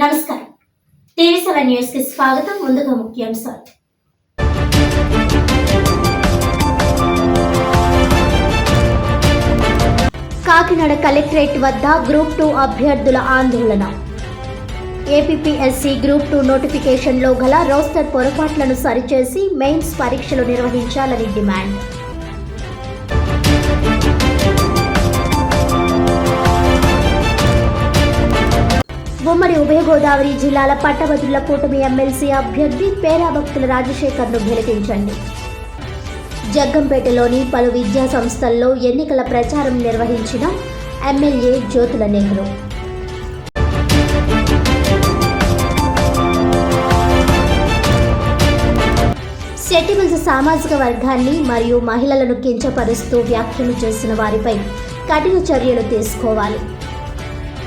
నమస్కారం. TV seven న్యూస్కి స్వాగతం. ముందుగా ముఖ్యాంశాలు. కాకినాడ కలెక్టరేట్ వద్ద గ్రూప్ టూ అభ్యర్థుల ఆందోళన. ఏపీపీఎస్సీ గ్రూప్ టూ నోటిఫికేషన్లో గల రోస్టర్ పొరపాట్లను సరిచేసి మెయిన్స్ పరీక్షలు నిర్వహించాలని డిమాండ్. ఉమ్మడి ఉభయ గోదావరి జిల్లాల పట్టభద్రుల కూటమి ఎమ్మెల్సీ అభ్యర్థి పేరాభక్తుల రాజశేఖర్ను గెలిపించండి జగ్గంపేటలోని పలు విద్యా సంస్థల్లో ఎన్నికల ప్రచారం నిర్వహించిన ఎమ్మెల్యే జ్యోతుల నెహ్రూ. సెటిబుల్స్ సామాజిక వర్గాన్ని మరియు మహిళలను కించపరుస్తూ వ్యాఖ్యలు చేసిన వారిపై కఠిన చర్యలు తీసుకోవాలి.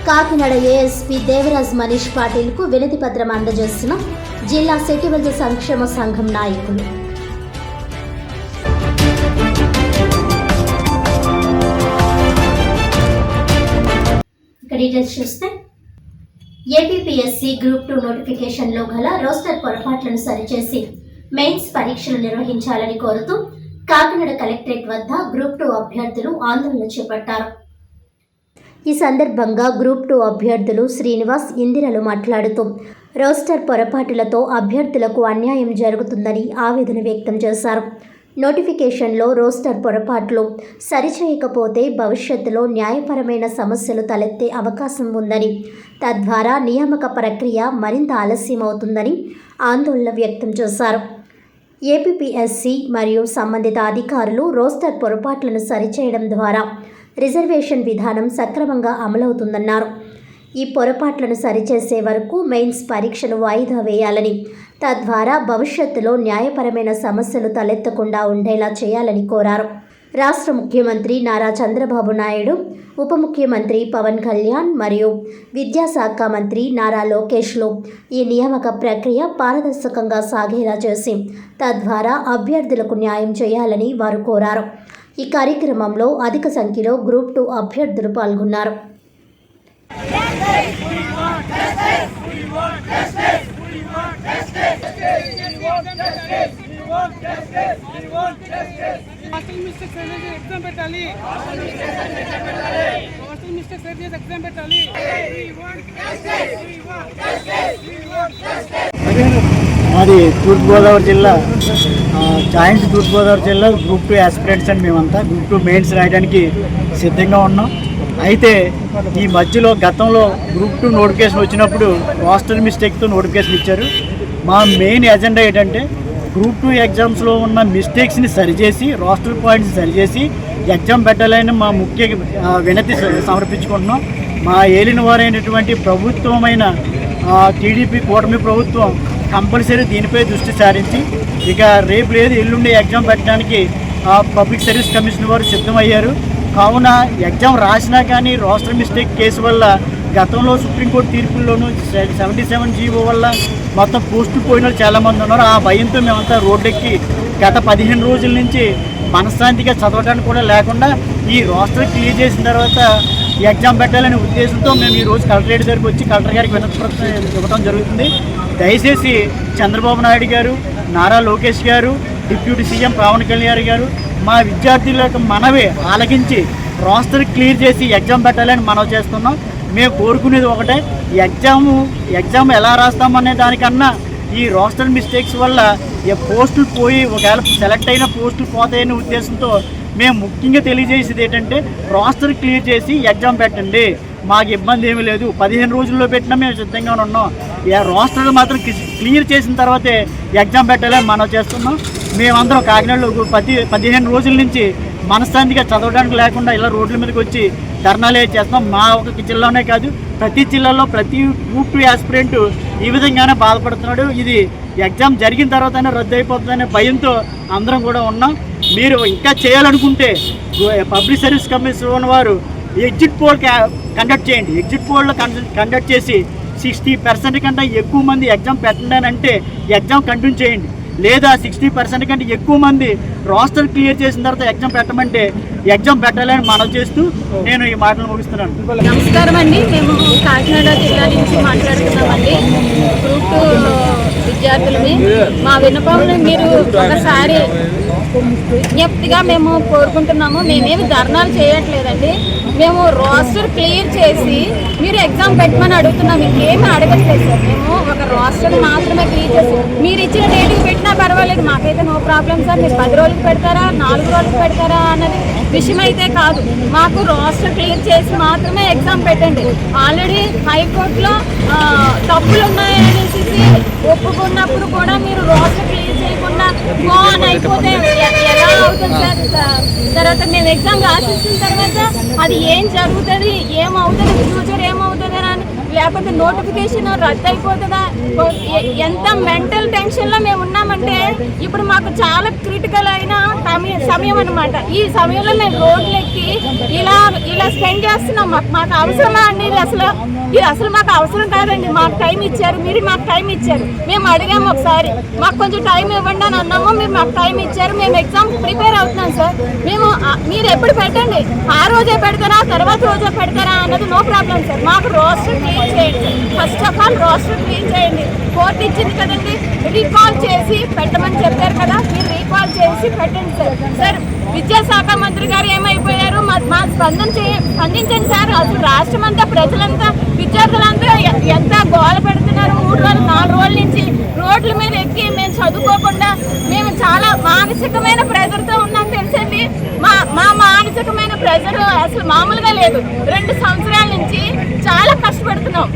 కాకినాడ ఏఎస్పీ దేవరాజ్ మనీష్ పాటిల్కు వినతి పత్రం అందజేసిన జిల్లా సెటిల్స్ సంక్షేమ సంఘం నాయకులు. డీటెయిల్స్ చూస్తే ఏపీపీఎస్సీ గ్రూప్ టూ నోటిఫికేషన్లో గల రోస్టర్ పొరపాట్లను సరిచేసి మెయిన్స్ పరీక్షలు నిర్వహించాలని కోరుతూ కాకినాడ కలెక్టరేట్ వద్ద గ్రూప్ టూ అభ్యర్థులు ఆందోళన చేపట్టారు. ఈ సందర్భంగా గ్రూప్ టూ అభ్యర్థులు శ్రీనివాస్ ఇందిరలు మాట్లాడుతూ రోస్టర్ పొరపాటులతో అభ్యర్థులకు అన్యాయం జరుగుతుందని ఆవేదన వ్యక్తం చేశారు. నోటిఫికేషన్లో రోస్టర్ పొరపాట్లు సరిచేయకపోతే భవిష్యత్తులో న్యాయపరమైన సమస్యలు తలెత్తే అవకాశం ఉందని తద్వారా నియామక ప్రక్రియ మరింత ఆలస్యమవుతుందని ఆందోళన వ్యక్తం చేశారు. ఏపీపీఎస్సీ మరియు సంబంధిత అధికారులు రోస్టర్ పొరపాట్లను సరిచేయడం ద్వారా రిజర్వేషన్ విధానం సక్రమంగా అమలవుతుందన్నారు. ఈ పొరపాట్లను సరిచేసే వరకు మెయిన్స్ పరీక్షను వాయిదా వేయాలని తద్వారా భవిష్యత్తులో న్యాయపరమైన సమస్యలు తలెత్తకుండా ఉండేలా చేయాలని కోరారు. రాష్ట్ర ముఖ్యమంత్రి నారా చంద్రబాబు నాయుడు ఉప ముఖ్యమంత్రి పవన్ కళ్యాణ్ మరియు విద్యాశాఖ మంత్రి నారా లోకేష్లు ఈ నియామక ప్రక్రియ పారదర్శకంగా సాగేలా చేసి తద్వారా అభ్యర్థులకు న్యాయం చేయాలని వారు కోరారు. ఈ కార్యక్రమంలో అధిక సంఖ్యలో గ్రూప్ టూ అభ్యర్థులు పాల్గొన్నారు. ఎగ్జామ్ పెట్టాలి. హాస్టల్ మిస్టేక్స్ అనేది ఎగ్జామ్ పెట్టాలి. మాది తూర్పుగోదావరి జిల్లా జాయింట్ తూర్పుగోదావరి జిల్లా గ్రూప్ టూ ఆస్పిరెంట్స్ అని మేమంతా గ్రూప్ టూ మెయిన్స్ రాయడానికి సిద్ధంగా ఉన్నాం. అయితే ఈ మధ్యలో గతంలో గ్రూప్ టూ నోటిఫికేషన్ వచ్చినప్పుడు రాస్టర్ మిస్టేక్తో నోటిఫికేషన్ ఇచ్చారు. మా మెయిన్ ఎజెండా ఏంటంటే గ్రూప్ టూ ఎగ్జామ్స్లో ఉన్న మిస్టేక్స్ని సరిచేసి రాస్టర్ పాయింట్స్ సరిచేసి ఎగ్జామ్ పెట్టాలని మా ముఖ్య వినతి సమర్పించుకుంటున్నాం. మా ఏలిన వారైనటువంటి ప్రభుత్వమైన టీడీపీ కూటమి ప్రభుత్వం కంపల్సరీ దీనిపై దృష్టి సారించి. ఇక రేపు లేదు ఎల్లుండి ఎగ్జామ్ పెట్టడానికి ఆ, పబ్లిక్ సర్వీస్ కమిషన్ వారు సిద్ధమయ్యారు. కావున ఎగ్జామ్ రాసినా కానీ రోస్టర్ మిస్టేక్ కేసు వల్ల గతంలో సుప్రీంకోర్టు తీర్పుల్లోనూ సెవెంటీ సెవెన్ జీవో వల్ల మొత్తం పోస్టులు పోయిన వాళ్ళు చాలామంది ఉన్నారు. ఆ భయంతో మేమంతా రోడ్డెక్కి గత పదిహేను రోజుల నుంచి మనశ్శాంతిగా చదవడానికి కూడా లేకుండా ఈ రోస్టర్ క్లియర్ చేసిన తర్వాత ఎగ్జామ్ పెట్టాలనే ఉద్దేశంతో మేము ఈ రోజు కలెక్టరేట్ దగ్గరికి వచ్చి కలెక్టర్ గారికి వినతి ఇవ్వడం జరుగుతుంది. దయచేసి చంద్రబాబు నాయుడు గారు నారా లోకేష్ గారు డిప్యూటీ సీఎం పవన్ కళ్యాణ్ గారు మా విద్యార్థులకు మనవి ఆలకించి రాస్టర్ క్లియర్ చేసి ఎగ్జామ్ పెట్టాలని మనవి చేస్తున్నాం. మేము కోరుకునేది ఒకటే ఎగ్జాము ఎగ్జామ్ ఎగ్జామ్ ఎలా రాస్తామనే దానికన్నా ఈ రోస్టర్ మిస్టేక్స్ వల్ల ఈ పోస్టులు పోయి ఒకవేళ సెలెక్ట్ అయిన పోస్టులు పోతాయనే ఉద్దేశంతో మేము ముఖ్యంగా తెలియజేసేది ఏంటంటే రోస్టర్ క్లియర్ చేసి ఎగ్జామ్ పెట్టండి. మాకు ఇబ్బంది ఏమీ లేదు. పదిహేను రోజుల్లో పెట్టినా మేము సిద్ధంగా ఉన్నాం. ఈ రోస్టర్ మాత్రం క్లియర్ చేసిన తర్వాతే ఎగ్జామ్ పెట్టాలని మనం చేస్తున్నాం. మేమందరం కాకినాడలో పది పదిహేను రోజుల నుంచి మనశ్శాంతిగా చదవడానికి లేకుండా ఇలా రోడ్ల మీదకి వచ్చి ధర్నాలే చేస్తాం మా ఒక జిల్లానే కాదు ప్రతి జిల్లాలో ప్రతి గ్రూప్ టూ ఆస్పిరెంట్ ఈ విధంగానే బాధపడుతున్నాడు. ఇది ఎగ్జామ్ జరిగిన తర్వాతనే రద్దు అయిపోతుందనే భయంతో అందరం కూడా ఉన్నాం. మీరు ఇంకా చేయాలనుకుంటే పబ్లిక్ సర్వీస్ కమిషన్ వారు ఎగ్జిట్ పోల్ కండక్ట్ చేయండి. ఎగ్జిట్ పోల్ కండక్ట్ చేసి సిక్స్టీ పర్సెంట్ కంటే ఎక్కువ మంది ఎగ్జామ్ పెట్టండి అని అంటే ఎగ్జామ్ కంటిన్యూ చేయండి. లేదా సిక్స్టీ పర్సెంట్ కంటే ఎక్కువ మంది రాస్టర్ క్లియర్ చేసిన తర్వాత ఎగ్జామ్ పెట్టమంటే ఎగ్జామ్ పెట్టాలని మనం చేస్తూ నేను ఈ మాటలు ముగిస్తున్నాను. నమస్కారం అండి. మేము కాకినాడ జిల్లా నుంచి మాట్లాడుతున్నామండి. గ్రూప్ టూ విద్యార్థులవి మా విన్నపములు మీరు ఒకసారి విజ్ఞప్తిగా మేము కోరుకుంటున్నాము. మేమేమి ధర్నాలు చేయట్లేదండి. మేము రోస్టర్ క్లియర్ చేసి మీరు ఎగ్జామ్ పెట్టమని అడుగుతున్నాం. ఇంకేమీ అడగట్లేదు సార్. మేము ఒక రోస్టర్ మాత్రమే క్లియర్ చేసి మీరు ఇచ్చిన డేట్కి పెట్టినా పర్వాలేదు. మాకైతే నో ప్రాబ్లం సార్. మీరు పది రోజులు పెడతారా నాలుగు రోజులు పెడతారా అన్నది విషయం అయితే కాదు. మాకు రోస్టర్ క్లియర్ చేసి మాత్రమే ఎగ్జామ్ పెట్టండి. ఆల్రెడీ హైకోర్టులో తప్పులు ఉన్నాయనేసి ఒప్పుకున్నప్పుడు కూడా మీరు రోస్టర్ క్లియర్ చేయకుండా అయిపోతే ఎలా అవుతుంది సార్? తర్వాత మేము ఎగ్జామ్ రాసేసిన తర్వాత అది ఏం జరుగుతుంది ఏమవుతుంది ఫ్యూచర్ ఏమవుతుంది అని లేకపోతే నోటిఫికేషన్ రద్దు అయిపోతుందా ఎంత మెంటల్ టెన్షన్లో మేము ఉన్నామంటే ఇప్పుడు మాకు చాలా క్రిటికల్ అయిన సమయం సమయం అనమాట ఈ సమయంలో మేము రోడ్లు ఎక్కి ఇలా ఇలా స్పెండ్ చేస్తున్నాం. మాకు మాకు అవసరమా అండి? అసలు ఇది అసలు మాకు అవసరం కాదండి. మాకు టైం ఇచ్చారు. మీరు మాకు టైం ఇచ్చారు. మేము అడిగాము ఒకసారి మాకు కొంచెం టైం ఇవ్వండి అని అన్నాము. మీరు మాకు టైం ఇచ్చారు. మేము ఎగ్జామ్ ప్రిపేర్ అవుతున్నాం సార్ మేము మీరు ఎప్పుడు పెట్టండి? ఆ రోజే పెడతారా? తర్వాత రోజే పెడతారా? అన్నది నో ప్రాబ్లం సార్ మాకు రోజుకి క్లీన్ చేయండి. First of all roster clean చేయండి. కోర్టు ఇచ్చింది కదండి రీకాల్ చేసి పెట్టమని చెప్పారు కదా మీరు రీకాల్ చేసి పెట్టండి సార్. సార్ విద్యాశాఖ మంత్రి గారు ఏమైపోయారు? మా మా స్పందన చే స్పందించండి సార్. అసలు రాష్ట్రం అంతా ప్రజలంతా విద్యార్థులంతా ఎంత గోల పెడుతున్నారు? మూడు రోజులు నాలుగు రోజుల నుంచి రోడ్ల మీద ఎక్కి మేము చదువుకోకుండా మేము చాలా మానసికమైన ప్రెజర్తో ఉన్నాం తెలుసండి. మా మా మానసికమైన ప్రెజర్ అసలు మామూలుగా లేదు. రెండు సంవత్సరాలు నుంచి చాలా కష్టపడుతున్నాం.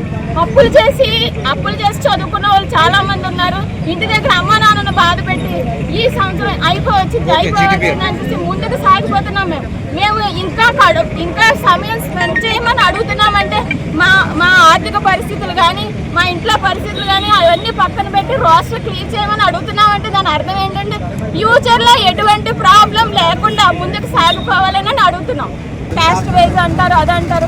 అప్పులు చేసి అప్పులు చేసి చదువుకున్న వాళ్ళు చాలా మంది ఉన్నారు. ఇంటి దగ్గర అమ్మ నాన్నను బాధ పెట్టి ఈ సంవత్సరం అయిపోవచ్చింది అయిపోవచ్చింది అని చెప్పి ముందుకు సాగిపోతున్నాం మేము. మేము ఇంకా కడు ఇంకా సమయం స్పెండ్ చేయమని అడుగుతున్నామంటే మా మా ఆర్థిక పరిస్థితులు కానీ మా ఇంట్లో పరిస్థితులు కానీ అవన్నీ పక్కన పెట్టి రోస్టర్ క్లియర్ చేయమని అడుగుతున్నామంటే దాని అర్థం ఏంటంటే ఫ్యూచర్లో ఎటువంటి ప్రాబ్లం లేకుండా ముందుకు సాగిపోవాలని అడుగుతున్నాం. క్యాస్ట్ వైజ్ అంటారు అదంటారు.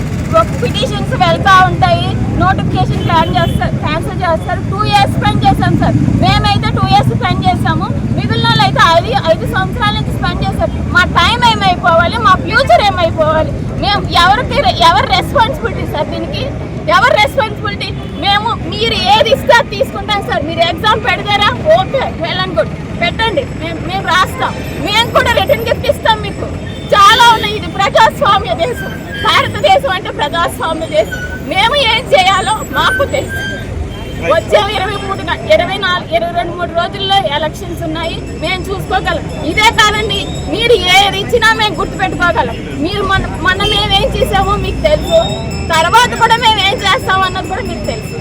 పిటిషన్స్ వెళ్తా ఉంటాయి నోటిఫికేషన్ ప్లాన్ చేస్తారు క్యాన్సిల్ చేస్తారు. టూ ఇయర్స్ స్పెండ్ చేస్తాం సార్. మేమైతే టూ ఇయర్స్ స్పెండ్ చేసాము మిగిలిన వాళ్ళు అయితే ఐదు ఐదు సంవత్సరాల నుంచి స్పెండ్ చేశారు. మా టైం ఏమైపోవాలి? మా ఫ్యూచర్ ఏమైపోవాలి? మేము ఎవరికి ఎవరు రెస్పాన్సిబిలిటీ సార్ దీనికి? ఎవరు రెస్పాన్సిబిలిటీ మేము మీరు ఏది ఇస్తే అది తీసుకుంటాం సార్. మీరు ఎగ్జామ్ పెడతారా? ఓకే వెల్ అండ్ గుడ్ పెట్టండి. మేము మేము రాస్తాం. మేము కూడా రిటర్న్ గిఫ్ట్ ఇస్తాం మీకు. చాలా ఉన్నాయి. ఇది ప్రజాస్వామ్య దేశం. భారతదేశం అంటే ప్రజాస్వామ్య దేశం. మేము ఏం చేయాలో మాకు తెలుసు. వచ్చే ఇరవై మూడు ఇరవై నాలుగు ఇరవై రెండు మూడు రోజుల్లో ఎలక్షన్స్ ఉన్నాయి. మేము చూసుకోగలం. ఇదే కాదండి మీరు ఏది ఇచ్చినా మేము గుర్తుపెట్టుకోగలం. మీరు మన మొన్న మేమేం చేసామో మీకు తెలుసు. తర్వాత కూడా మేము ఏం చేస్తామన్నది కూడా మీకు తెలుసు.